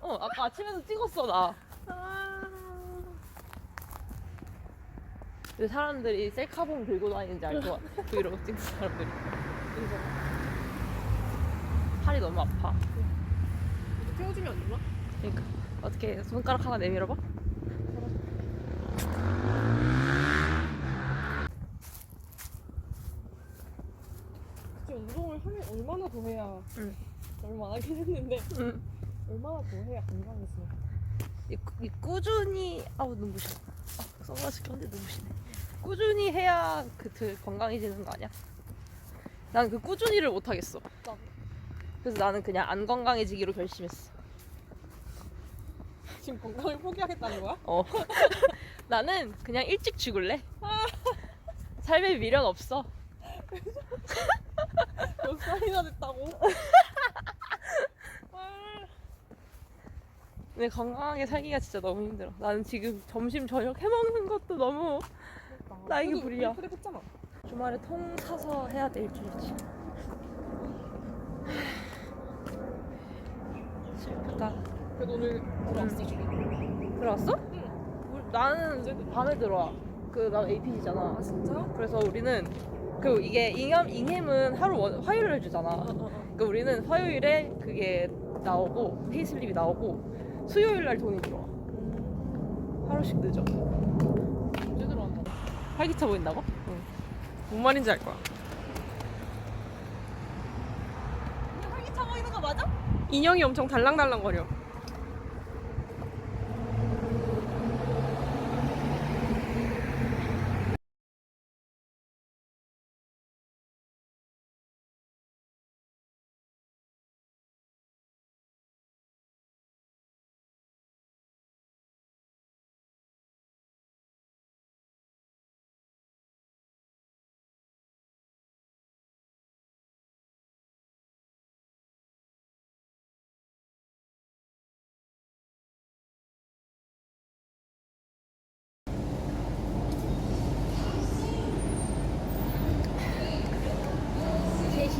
어 아까 아침에도 찍었어 나. 왜 사람들이 셀카봉 들고 다니는지 알 것 같아. 브이로그 찍는 사람들이. 팔이 너무 아파. 이거 태워주면 안 되나? 그러니까 어떻게 손가락 하나 내밀어봐? 진짜 운동을 하면 얼마나 더 해야 응. 얼마 안 하긴 했는데 응. 얼마나 더 해야 건강해지 이, 이 꾸준히 아우 눈부셔. 아, 선글라스 꼈는데 눈부시네. 꾸준히 해야 그들 건강해지는 거 아니야? 난 그 꾸준히를 못 하겠어. 나도. 그래서 나는 그냥 안 건강해지기로 결심했어. 지금 건강을 포기하겠다는 거야? 어. 나는 그냥 일찍 죽을래. 삶에 미련 없어. 몇 살이나 됐다고? 근데 건강하게 살기가 진짜 너무 힘들어. 나는 지금 점심 저녁 해먹는 것도 너무 그러니까. 나 이게 그래도 불이야. 그래 했잖아 주말에 통 사서 해야 돼 일주일치. 슬프다. 그래도 오늘 들어왔어 지금 들어왔어? 응 우리- 나는 밤에 들어와. 그나 AP이잖아. 아 진짜? 그래서 우리는 그 이게 잉햄 잉햄은 하루 원, 화요일에 해주잖아. 어 어 어 그러니까 우리는 화요일에 그게 나오고 페이슬립이 나오고 수요일 날 돈이 들어와. 하루씩 늦어. 언제 들어왔나? 활기차 보인다고? 뭔 말인지 알 거야 활기차 보이는 거 맞아? 인형이 엄청 달랑달랑거려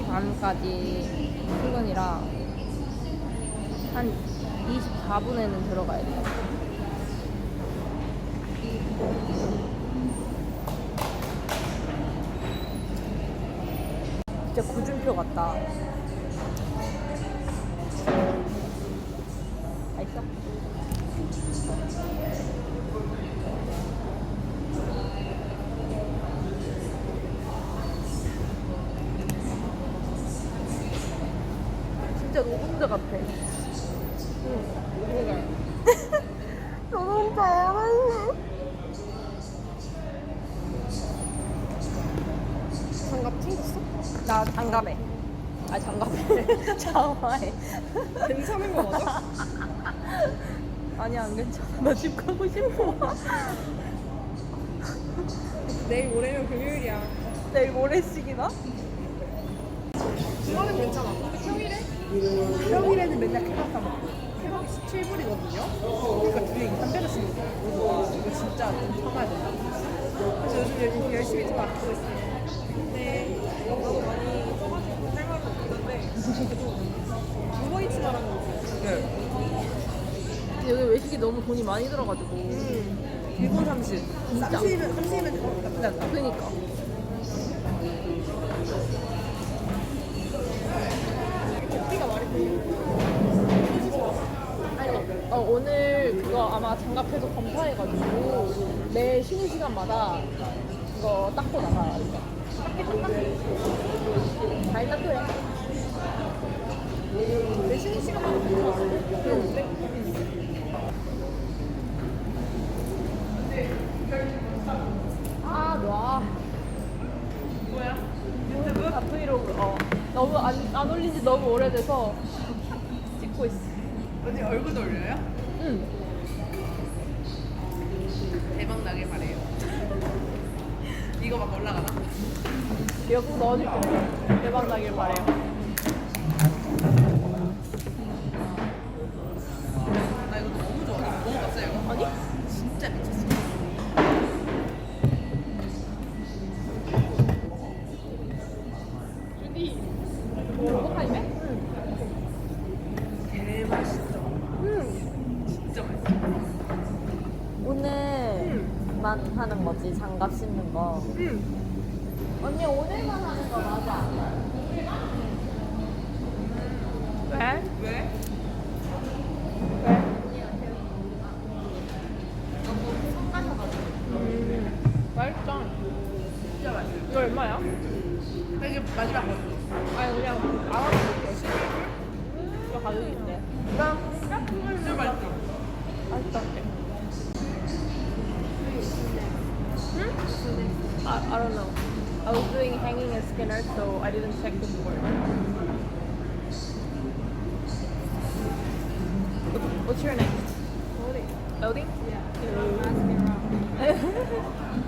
반까지 출근이라 한 24분에는 들어가야 돼. 진짜 구준표 같다. 맛있어? 노동자 같아. 노동자야, 장갑 챙겼어? 나 장갑에. 아, 장갑에. 장화에. 괜찮은 거 맞아? 아니, 안 괜찮아. 나 집 가고 싶어. 내일 모레면 금요일이야 내일 모레씩이나? 주말은 괜찮아 평일에? 평일에는 맨날 케밥 사 먹고. 캐럿이 17불이거든요? 그러니까 2, 3배를 쓰는 거야 이거 진짜 좀 참아야 된다 그래서 요즘 열심히, 열심히 좀 아끼고 있어요 근데 나도 많이 써가지고 할 말은 없는데 그래도 두번이 추가라는 거지 근데 여기 외식이 너무 돈이 많이 들어가지고. 음, 일본 30 진짜. 30이면, 30이면 나쁘지 않다 그니까. 어, 오늘 그거 아마 장갑해서 검사해가지고 매 쉬는 시간마다 그거 닦고 나가야 돼. 잘 닦아요. 내 쉬는 시간마다 괜찮아 그런데 아, 놔. 뭐야? 유튜브? 아, 브이로그. 어. 너무 안, 안 올린 지 너무 오래돼서 찍고 있어. 언니 얼굴 올려요? 응. 대박 나길 바래요 이거 막 올라가나? 이거 꼭 넣어줄게. 대박 나길 바래요. 나 이거 너무 좋아 먹어봤어요 이거? 아니? 진짜 미쳤어 마지막 거. 아니 그냥 알아볼게요. 이거 가격이 있대. 진짜 맛있어. 맛있다. 응? I, I don't know. I was doing hanging and skinner, so I didn't check the board. What's your name? Loading. Loading? 언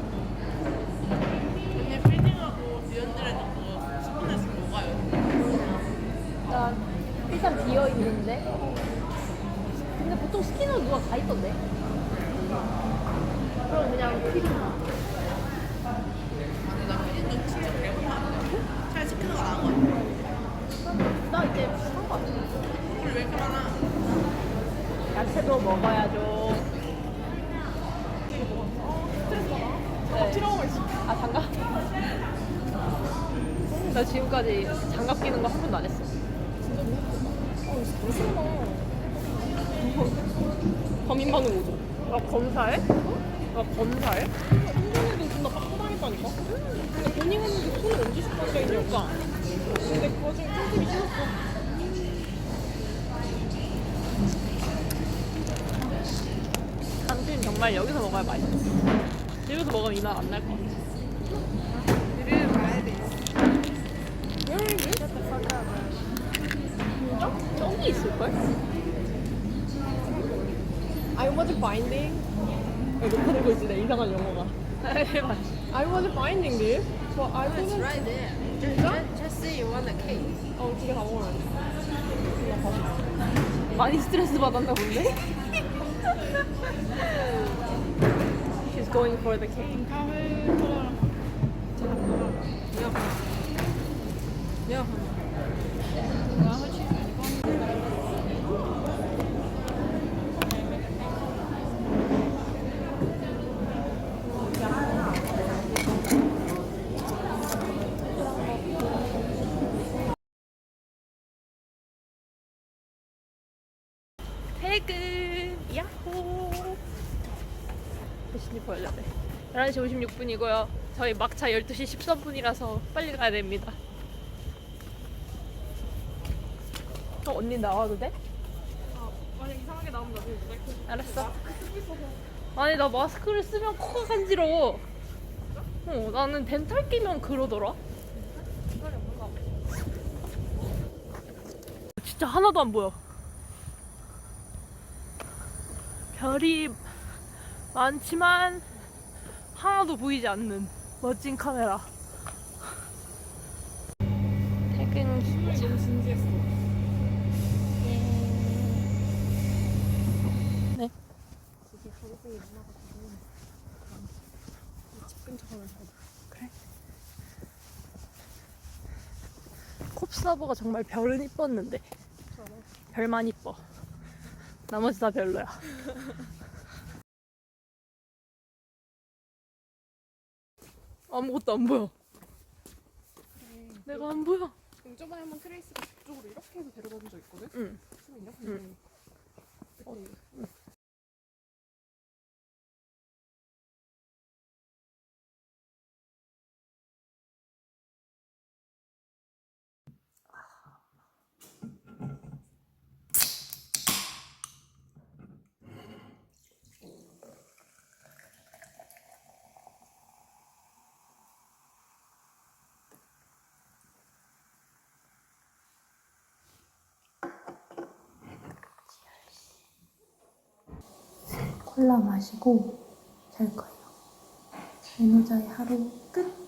일단 비어 있는데. 근데 보통 스키너 누가 다 있던데. 그럼 그냥 필딩. 아니 나 필딩도 진짜 배고파. 잘 시키는 거 나은 거 같아. 나 이제 비슷한 거 같아. 우리 왜 많아? 야채도 먹어야죠. 네. 아 장갑? 나 지금까지 장갑 끼는 거 한 번도 안 했어. 범인방은 오죠. 나 검사해? 나 검사해? 한번에도 존나 빡고 다녔다니까? 근데 본인 했는데 손을 언제 씻고 앉아 있냐고. 근데 그거 중에 틈틈이 씻었어. 당신 정말 여기서 먹어야 맛있어. 집에서 먹으면 이 맛 안 날 것 같아. 이를 봐야 돼. 진짜? 저기 있을걸? I was binding. 이거 들고 있지, 내 이상한 영어가. 해봐. I was binding this. But I It's couldn't. right there. Just, just, just say you want a cake. 어, 두개 다 먹어야 돼. 많이 스트레스 받았나 본데? She's going for the cake. Yeah. 퇴근! 야호! 몇 시인지 보여줘야 돼. 11시 56분이고요. 저희 막차 12시 13분이라서 빨리 가야 됩니다. 어, 언니 나와도 돼? 만약 이상하게 나오면 나중에 모자이크 알았어. 아니, 나 마스크를 쓰면 코가 간지러워. 어, 나는 덴탈 끼면 그러더라. 진짜 하나도 안 보여. 별이 많지만 하나도 보이지 않는 멋진 카메라. 퇴근 기차. 진지했어. 네. 그래. 콥사버가 정말 별은 이뻤는데 별만 이뻐. 나머지 다 별로야. 아무것도 안 보여. 내가 안 보여. 그럼 저번에 한번 트레이스가 그쪽으로 이렇게 해서 데려다 준 적 있거든? 응. 이렇게 응. 응. 콜라 마시고 잘 거예요. 에너자의 하루 끝.